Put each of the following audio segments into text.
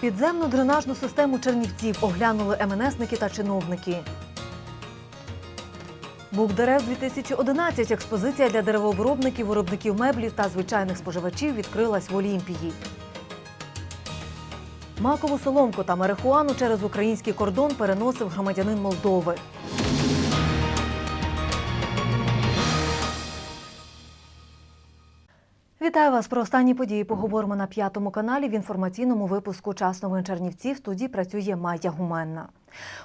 Підземну дренажну систему Чернівців оглянули МНСники та чиновники. Бук дерев 2011 експозиція для деревообробників, виробників меблів та звичайних споживачів відкрилась в Олімпії. Макову соломку та марихуану через український кордон переносив громадянин Молдови. Вітаю вас про останні події. Поговоримо на п'ятому каналі в інформаційному випуску «Час новин Чернівців. Студії працює Майя Гуменна.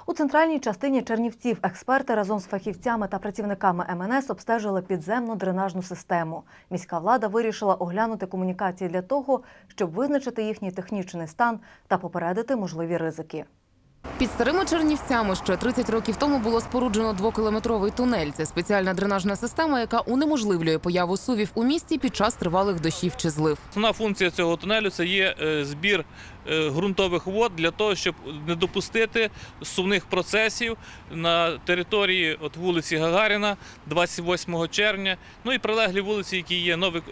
У центральній частині Чернівців експерти разом з фахівцями та працівниками МНС обстежили підземну дренажну систему. Міська влада вирішила оглянути комунікації для того, щоб визначити їхній технічний стан та попередити можливі ризики. Під старими Чернівцями ще 30 років тому було споруджено двокілометровий тунель. Це спеціальна дренажна система, яка унеможливлює появу сувів у місті під час тривалих дощів чи злив. Основна функція цього тунелю це є е, збір е, ґрунтових вод для того, щоб не допустити сувних процесів на території от вулиці Гагаріна, 28 червня, ну і прилеглі вулиці, які є нові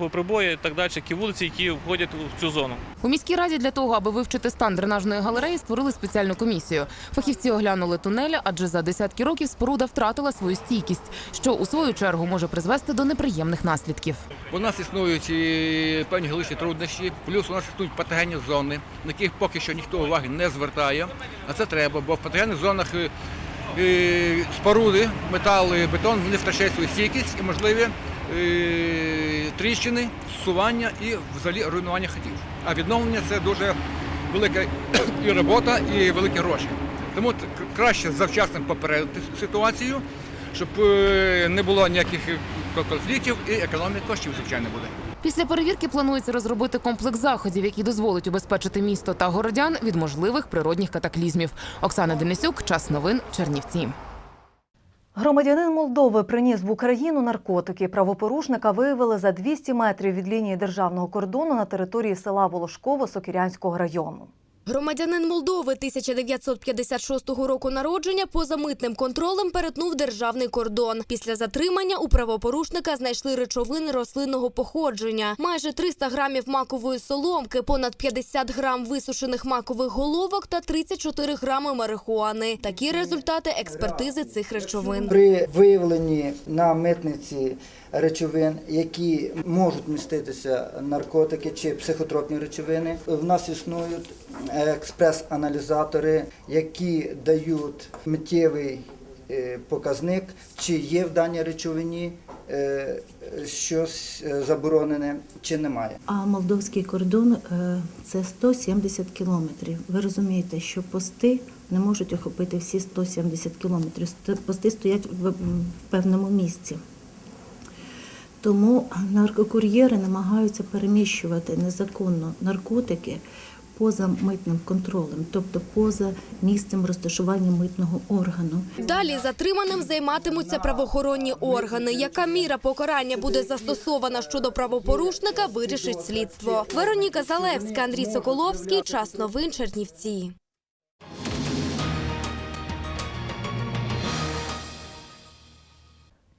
е, прибої і так далі, які вулиці, які входять в цю зону. У міській раді для того, аби вивчити стан дренажної галереї, створили спеціальну комісію. Фахівці оглянули тунеля, адже за десятки років споруда втратила свою стійкість, що у свою чергу може призвести до неприємних наслідків. У нас існують певні геологічні труднощі, плюс у нас існують патогенні зони, на яких поки що ніхто уваги не звертає. А це треба, бо в патогенних зонах е, е, споруди, метал, і бетон вони втрачають свою стійкість і можливі е, тріщини, зсування і взагалі руйнування хатів. А відновлення це дуже велика і робота, і великі гроші. Тому краще завчасно попередити ситуацію, щоб е, не було ніяких е, конфліктів і економія коштів, звичайно, буде. Після перевірки планується розробити комплекс заходів, який дозволить убезпечити місто та городян від можливих природних катаклізмів. Оксана Денисюк, час новин, Чернівці. Громадянин Молдови приніс в Україну наркотики. Правопорушника виявили за 200 метрів від лінії державного кордону на території села Волошково Сокирянського району. Громадянин Молдови 1956 року народження поза митним контролем перетнув державний кордон. Після затримання у правопорушника знайшли речовини рослинного походження. Майже 300 грамів макової соломки, понад 50 грам висушених макових головок та 34 грами марихуани. Такі результати експертизи цих речовин. При виявленні на митниці речовин, які можуть міститися наркотики чи психотропні речовини, в нас існують експрес-аналізатори, які дають миттєвий е, показник, чи є в даній речовині е, щось е, заборонене, чи немає. А молдовський кордон це 170 кілометрів. Ви розумієте, що пости не можуть охопити всі 170 кілометрів. Пости стоять в певному місці. Тому наркокур'єри намагаються переміщувати незаконно наркотики поза митним контролем, тобто поза місцем розташування митного органу. Далі затриманим займатимуться правоохоронні органи. Яка міра покарання буде застосована щодо правопорушника, вирішить слідство. Вероніка Залевська, Андрій Соколовський. Час новин Чернівці.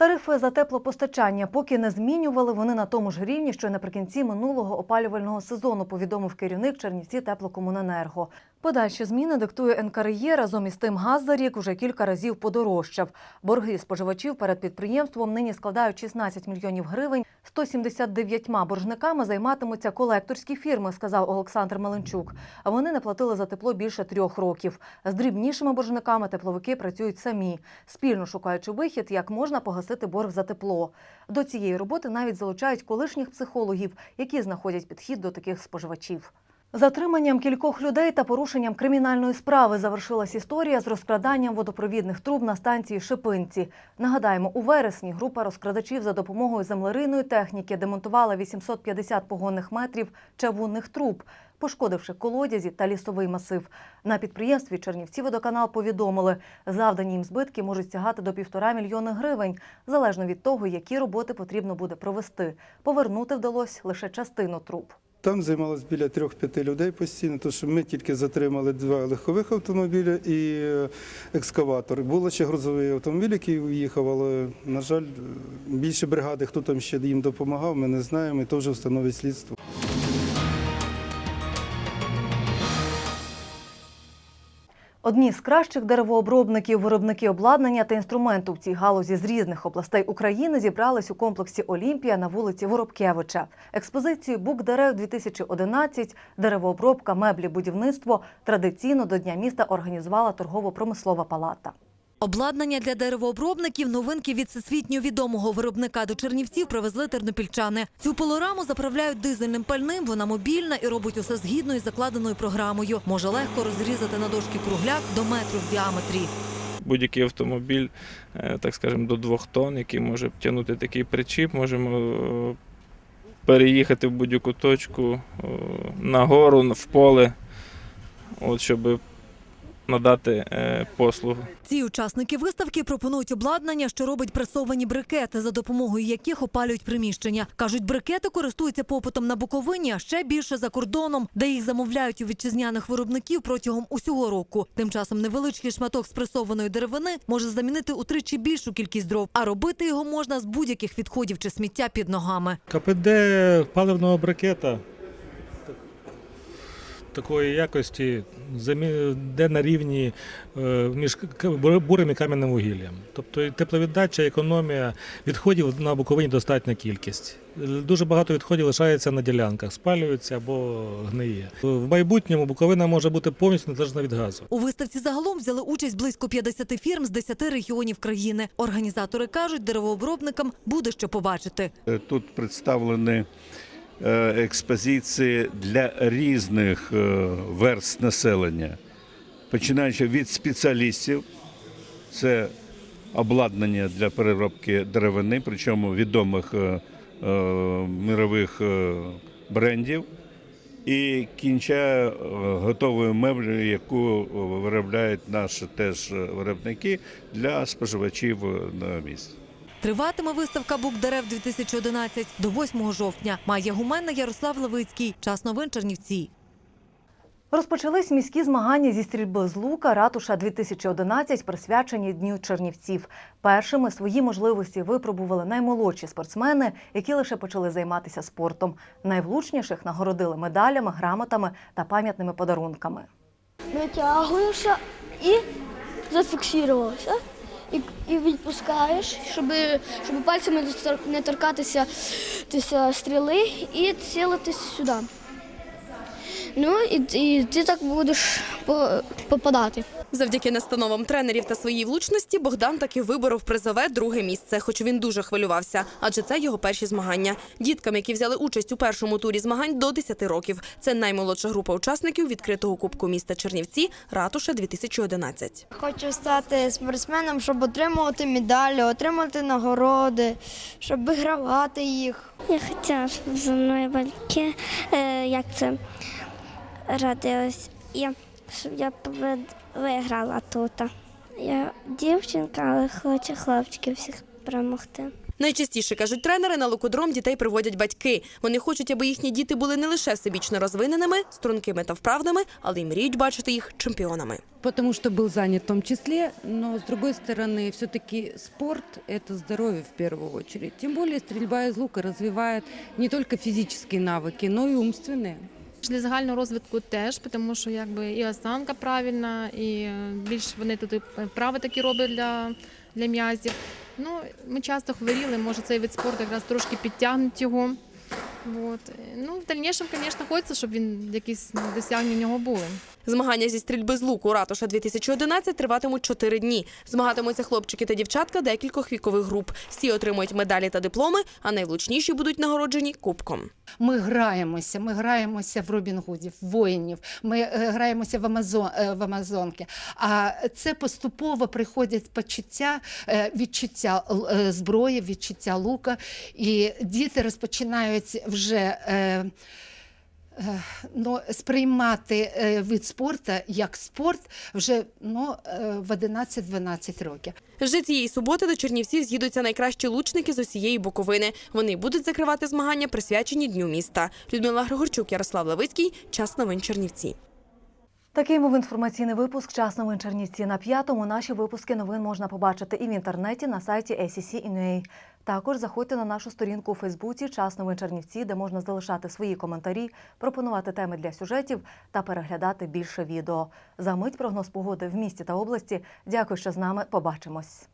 Тарифи за теплопостачання поки не змінювали. Вони на тому ж рівні, що й наприкінці минулого опалювального сезону, повідомив керівник Чернівці теплокомуненерго. Подальші зміни диктує НКРЄ. Разом із тим газ за рік уже кілька разів подорожчав. Борги споживачів перед підприємством нині складають 16 мільйонів гривень. 179 боржниками займатимуться колекторські фірми, сказав Олександр Маленчук. А вони не платили за тепло більше трьох років. З дрібнішими боржниками тепловики працюють самі, спільно шукаючи вихід, як можна погасити борг за тепло. До цієї роботи навіть залучають колишніх психологів, які знаходять підхід до таких споживачів. Затриманням кількох людей та порушенням кримінальної справи завершилась історія з розкраданням водопровідних труб на станції Шипинці. Нагадаємо, у вересні група розкрадачів за допомогою землерийної техніки демонтувала 850 погонних метрів чавунних труб, пошкодивши колодязі та лісовий масив. На підприємстві Чернівці водоканал повідомили, завдані їм збитки можуть сягати до півтора мільйони гривень, залежно від того, які роботи потрібно буде провести. Повернути вдалося лише частину труб. Там займалось біля трьох-п'яти людей постійно, тому що ми тільки затримали два легкових автомобіля і е, екскаватор. Було ще грузовий автомобіль, який в'їхав, але, на жаль, більше бригади, хто там ще їм допомагав, ми не знаємо, і то вже встановить слідство. Одні з кращих деревообробників, виробники обладнання та інструменту в цій галузі з різних областей України зібрались у комплексі Олімпія на вулиці Воробкевича. Експозицію Бук дерев 2011 деревообробка, меблі, будівництво традиційно до Дня міста організувала торгово-промислова палата. Обладнання для деревообробників, новинки від всесвітньо відомого виробника до Чернівців привезли тернопільчани. Цю полораму заправляють дизельним пальним, вона мобільна і робить усе згідно із закладеною програмою. Може легко розрізати на дошки кругляк до метру в діаметрі. будь-який автомобіль, е, так скажемо, до двох тонн, який може тягнути такий причіп, можемо е, переїхати в будь-яку точку е, на гору, в поле, от, щоб надати е, послугу. Ці учасники виставки пропонують обладнання, що робить пресовані брикети, за допомогою яких опалюють приміщення. Кажуть, брикети користуються попитом на Буковині, а ще більше за кордоном, де їх замовляють у вітчизняних виробників протягом усього року. Тим часом невеличкий шматок спресованої деревини може замінити утричі більшу кількість дров, а робити його можна з будь-яких відходів чи сміття під ногами. КПД паливного брикета такої якості де на рівні е, між бурим і кам'яним вугіллям. Тобто тепловіддача, економія відходів на Буковині достатня кількість. Дуже багато відходів лишається на ділянках, спалюється або гниє. В майбутньому Буковина може бути повністю незалежна від газу. У виставці загалом взяли участь близько 50 фірм з 10 регіонів країни. Організатори кажуть, деревообробникам буде що побачити. Е, Тут представлені експозиції для різних е, верст населення, починаючи від спеціалістів, це обладнання для переробки деревини, причому відомих е, е, мирових е, брендів, і кінчає е, готовою меблею, яку виробляють наші теж виробники для споживачів е, на місці. Триватиме виставка «Бук дерев 2011 до 8 жовтня. Має гуменна Ярослав Левицький. Час новин Чернівці. Розпочались міські змагання зі стрільби з лука Ратуша 2011, присвячені Дню Чернівців. Першими свої можливості випробували наймолодші спортсмени, які лише почали займатися спортом. Найвлучніших нагородили медалями, грамотами та пам'ятними подарунками. Витягуєшся і зафіксувався. І, і відпускаєш, щоб, щоб пальцями не тор- торкатися тися стріли і цілитись сюди. Ну і, і ти так будеш по- попадати. Завдяки настановам тренерів та своїй влучності Богдан таки виборов призове друге місце, хоч він дуже хвилювався, адже це його перші змагання. Діткам, які взяли участь у першому турі змагань до 10 років. Це наймолодша група учасників відкритого кубку міста Чернівці Ратуша 2011. Хочу стати спортсменом, щоб отримувати медалі, отримати нагороди, щоб вигравати їх. Я хотіла, щоб зі мною батьки, е, як це радились, і щоб я побед- виграла тут. Я дівчинка, але хочу хлопчиків всіх перемогти. Найчастіше кажуть тренери, на лукодром дітей приводять батьки. Вони хочуть, аби їхні діти були не лише всебічно розвиненими, стрункими та вправними, але й мріють бачити їх чемпіонами. Потому что был занят в том числе, но с другой стороны, все-таки спорт – это здоровье в первую очередь. Тем более стрельба из лука развивает не только физические навыки, но и умственные. Для загального розвитку теж, тому що якби і осанка правильна, і е, більш вони тут вправи такі роблять для, для м'язів. Ну, ми часто хворіли, може цей вид спорту якраз трошки підтягнуть його. Вот. Ну, в дальнішому, звісно, хочеться, щоб він якісь досягнення в нього були. Змагання зі стрільби з луку ратуша 2011 триватимуть 4 дні. Змагатимуться хлопчики та дівчатка декількох вікових груп. Всі отримують медалі та дипломи, а найвлучніші будуть нагороджені кубком. Ми граємося, ми граємося в Робін Гудів, воїнів, ми е, граємося в, Амазон, е, в Амазонки. А це поступово приходять почуття, е, відчуття зброї, відчуття лука. І діти розпочинають вже. Е, е, Ну, сприймати від вид спорту як спорт вже ну, е, в 11-12 років. Вже цієї суботи до Чернівців з'їдуться найкращі лучники з усієї Буковини. Вони будуть закривати змагання, присвячені Дню міста. Людмила Григорчук, Ярослав Левицький. Час новин Чернівці. Такий був інформаційний випуск «Час новин Чернівці» на п'ятому. Наші випуски новин можна побачити і в інтернеті на сайті ACC.NUA. Також заходьте на нашу сторінку у Фейсбуці «Час новин Чернівці», де можна залишати свої коментарі, пропонувати теми для сюжетів та переглядати більше відео. За мить прогноз погоди в місті та області. Дякую, що з нами. Побачимось.